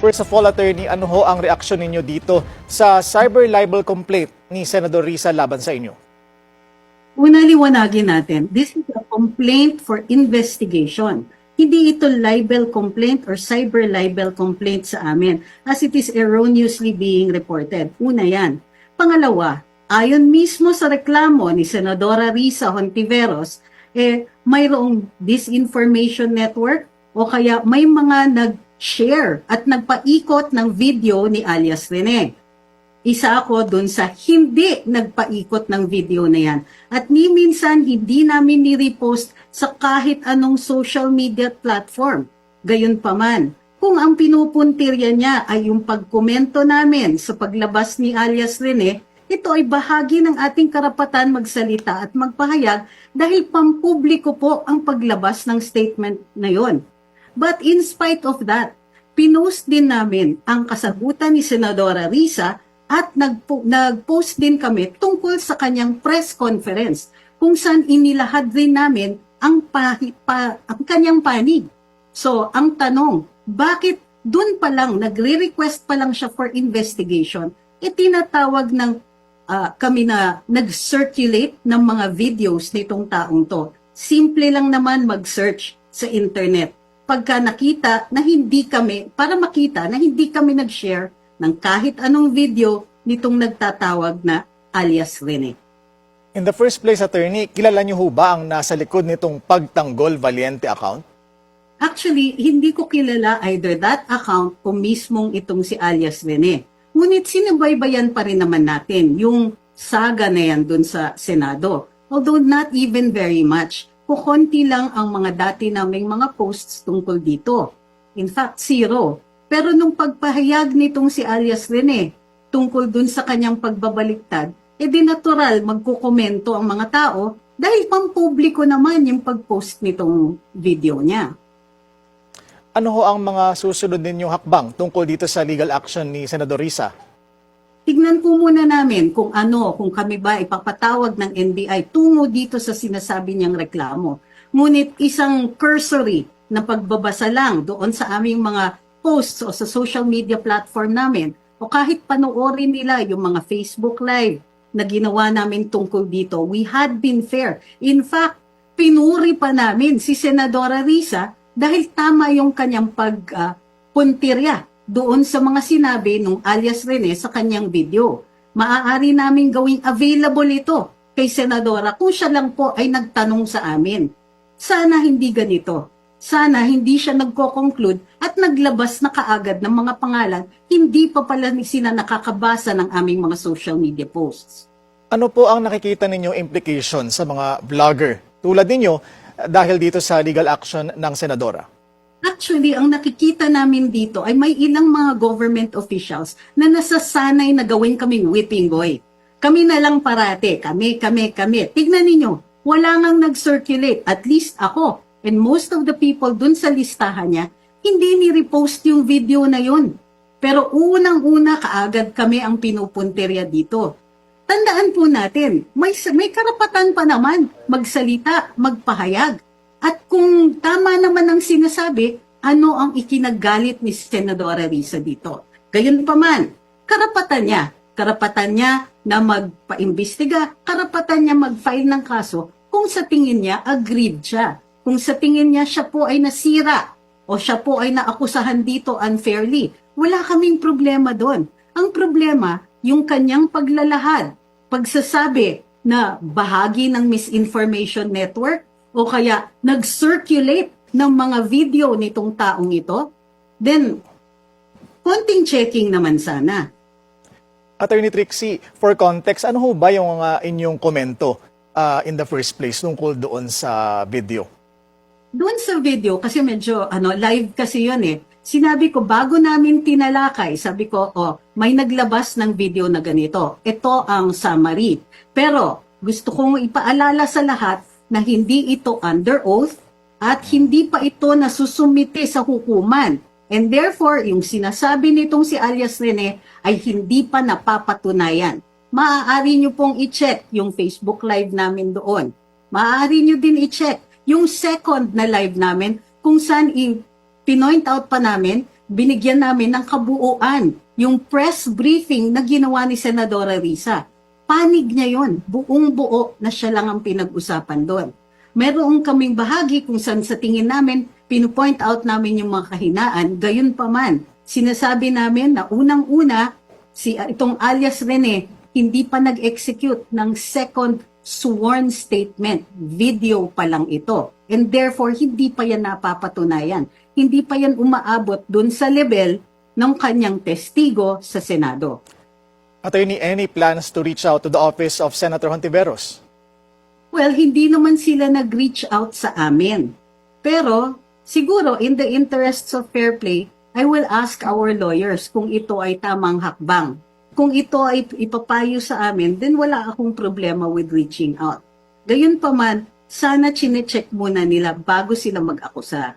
First of all, attorney, ano ho ang reaksyon ninyo dito sa cyber libel complaint ni Senador Risa laban sa inyo? Una liwanagin natin, this is a complaint for investigation. Hindi ito libel complaint or cyber libel complaint sa amin as it is erroneously being reported. Una yan. Pangalawa, ayon mismo sa reklamo ni Senadora Risa Hontiveros, eh, mayroong disinformation network o kaya may mga nag-share at nagpaikot ng video ni alias Rene isa ako dun sa hindi nagpaikot ng video na yan. At ni hindi namin ni-repost sa kahit anong social media platform. Gayunpaman, kung ang pinupuntirya niya ay yung pagkomento namin sa paglabas ni alias Rene, ito ay bahagi ng ating karapatan magsalita at magpahayag dahil pampubliko po ang paglabas ng statement na yon. But in spite of that, pinost din namin ang kasagutan ni Senadora Risa at nagpo, nag-post din kami tungkol sa kanyang press conference kung saan inilahad rin namin ang, pahi, pa, ang kanyang panig. So, ang tanong, bakit dun pa lang, nagre-request pa lang siya for investigation, itinatawag ng ah, kami na nag-circulate ng mga videos nitong taong to. Simple lang naman mag-search sa internet. Pagka nakita na hindi kami, para makita na hindi kami nag-share ng kahit anong video nitong nagtatawag na alias Rene. In the first place, attorney, kilala niyo ho ba ang nasa likod nitong Pagtanggol Valiente account? Actually, hindi ko kilala either that account o mismong itong si alias Rene. Ngunit sinubaybayan pa rin naman natin yung saga na yan dun sa Senado. Although not even very much. Kukunti lang ang mga dati naming mga posts tungkol dito. In fact, zero. Pero nung pagpahayag nitong si alias Rene tungkol dun sa kanyang pagbabaliktad, eh di natural magkukomento ang mga tao dahil pampubliko naman yung pag-post nitong video niya. Ano ho ang mga susunod ninyong hakbang tungkol dito sa legal action ni Senador Risa? Tignan po muna namin kung ano, kung kami ba ipapatawag ng NBI tungo dito sa sinasabi niyang reklamo. Ngunit isang cursory na pagbabasa lang doon sa aming mga posts o sa social media platform namin o kahit panoorin nila yung mga Facebook Live na ginawa namin tungkol dito, we had been fair. In fact, pinuri pa namin si Senadora Risa dahil tama yung kanyang pagpuntirya doon sa mga sinabi nung alias Rene sa kanyang video. Maaari namin gawing available ito kay Senadora kung siya lang po ay nagtanong sa amin. Sana hindi ganito. Sana hindi siya nagko-conclude at naglabas na kaagad ng mga pangalan, hindi pa pala sila nakakabasa ng aming mga social media posts. Ano po ang nakikita ninyong implication sa mga vlogger tulad ninyo dahil dito sa legal action ng Senadora? Actually, ang nakikita namin dito ay may ilang mga government officials na nasasanay na gawin kaming whipping boy. Kami na lang parate, kami, kami, kami. Tignan ninyo, wala ngang nag-circulate, at least ako, and most of the people dun sa listahan niya, hindi ni-repost yung video na yun. Pero unang-una kaagad kami ang pinupunterya dito. Tandaan po natin, may, may karapatan pa naman magsalita, magpahayag. At kung tama naman ang sinasabi, ano ang ikinagalit ni Senadora Risa dito? Gayunpaman, karapatan niya. Karapatan niya na magpaimbestiga, karapatan niya mag-file ng kaso kung sa tingin niya aggrieved siya. Kung sa tingin niya siya po ay nasira o siya po ay naakusahan dito unfairly, wala kaming problema doon. Ang problema, yung kanyang paglalahad, pagsasabi na bahagi ng misinformation network o kaya nag-circulate ng mga video nitong taong ito, then konting checking naman sana. Attorney Trixie, for context, ano ho ba yung uh, inyong komento uh, in the first place tungkol doon sa video? Doon sa video, kasi medyo ano, live kasi yun eh, sinabi ko, bago namin tinalakay, sabi ko, oh, may naglabas ng video na ganito. Ito ang summary. Pero, gusto kong ipaalala sa lahat na hindi ito under oath at hindi pa ito nasusumite sa hukuman. And therefore, yung sinasabi nitong si alias Rene ay hindi pa napapatunayan. Maaari nyo pong i-check yung Facebook live namin doon. Maaari nyo din i-check yung second na live namin kung saan pinoint out pa namin binigyan namin ng kabuuan yung press briefing na ginawa ni Senadora Risa. Panig niya yon, buong buo na siya lang ang pinag-usapan doon. Meron kaming bahagi kung saan sa tingin namin, pinupoint out namin yung mga kahinaan, gayon pa man. Sinasabi namin na unang-una, si itong alias Rene, hindi pa nag-execute ng second sworn statement. Video pa lang ito. And therefore, hindi pa yan napapatunayan. Hindi pa yan umaabot dun sa level ng kanyang testigo sa Senado. Attorney, any plans to reach out to the office of Senator Hontiveros? Well, hindi naman sila nag-reach out sa amin. Pero, siguro, in the interests of fair play, I will ask our lawyers kung ito ay tamang hakbang. Kung ito ay ipapayo sa amin, then wala akong problema with reaching out. Gayun pa man, sana chinecheck muna nila bago sila mag-akusa.